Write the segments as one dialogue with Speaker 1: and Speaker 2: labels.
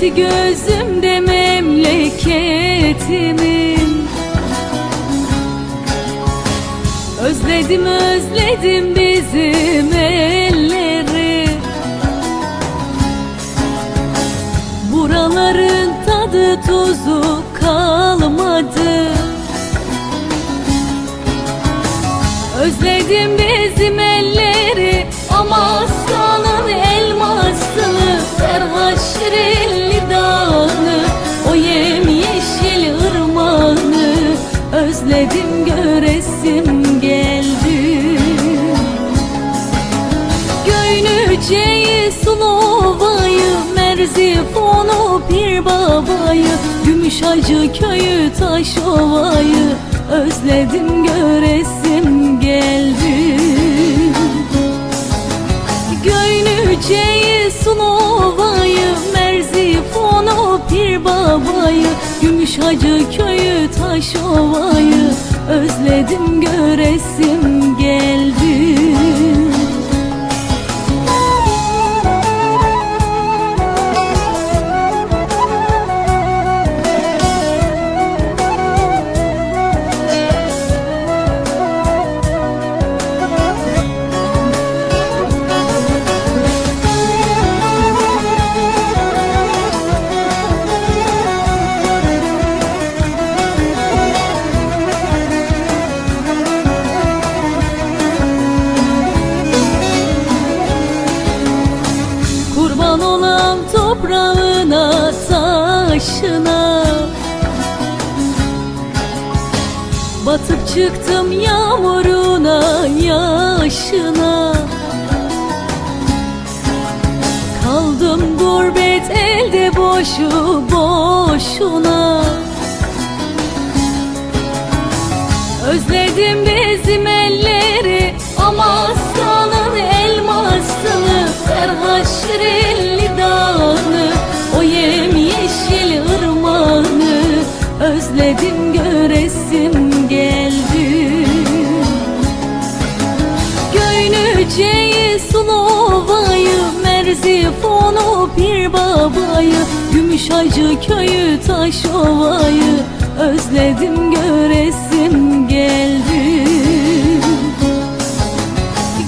Speaker 1: iki gözümde memleketimin. Özledim özledim bizim elleri. Buraların tadı tuzu kalmadı. Özledim bizim elleri Özledim göresim geldi. Göynüceyi, Sulova'yı, Merzifonu, Pir Baba'yı Gümüşhacı köyü, Taşova'yı Özledim göresim geldi. Göynüceyi, Pir Baba'yı Gümüşhacı köyü, Taşova'yı Özledim göresim geldi toprağına taşına Batıp çıktım yağmuruna yaşına Kaldım gurbet elde boşu boşuna. Özledim bizim elleri Amasya'nın elmasını Serhat Şirinli Özledim göresim geldi. Göynüceyi, Sulova'yı, Merzifonu, Pir Baba'yı Gümüşhacı köyü, Taşova'yı Özledim göresim geldi.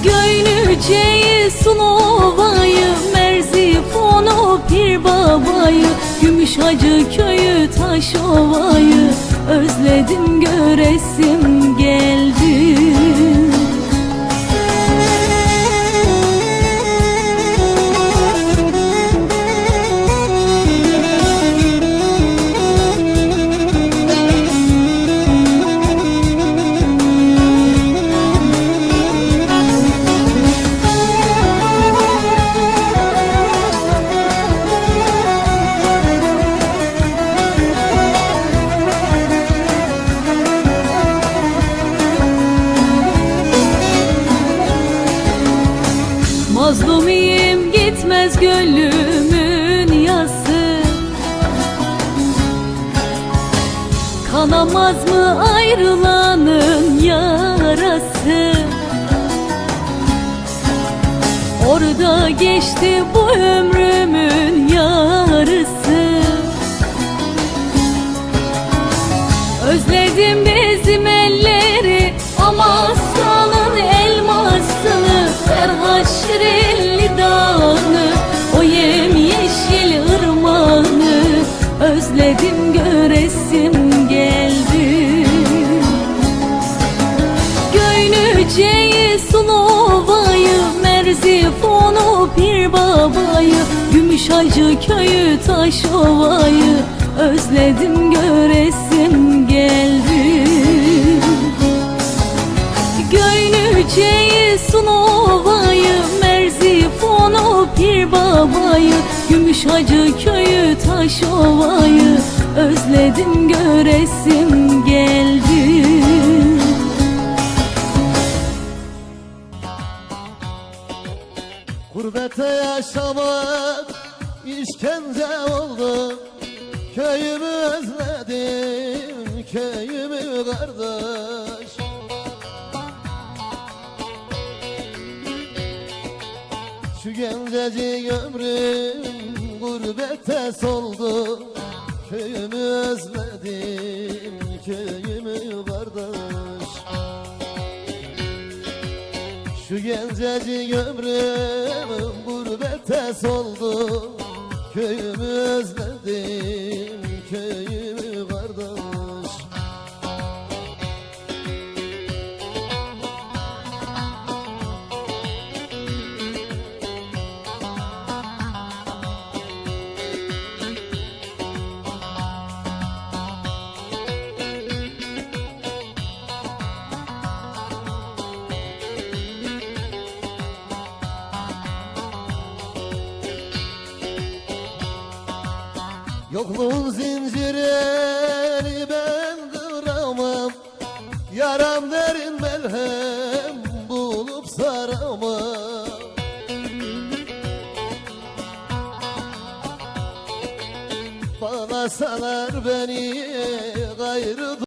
Speaker 1: Göynüceyi, Sulova'yı, Merzifonu, Pir Baba'yı Gümüşhacı köyü, Taşova'yı Özledim göresim geldi Mazlumiyim gitmez gönlümün yası Kanamaz mı ayrılanın yarası? Orada geçti bu ömrümün Gümüşhacı köyü, Taşova'yı Özledim göresim geldi. Göynüceyi, Sulova'yı, Merzifonu, Pir Baba'yı Gümüşhacı köyü, Taşova'yı Özledim göresim geldi.
Speaker 2: Gurbete yaşamak işkence oldu Köyümü özledim, köyümü kardeş. Şu gencecik ömrüm gurbette soldu Köyümü özledim köyümü kardeş. Şu gencecik ömrüm gurbette soldu Köyümü Yokluğun zincirini ben kıramam. Yaram derin melhem bulup saramam. Bana salar beni gayrı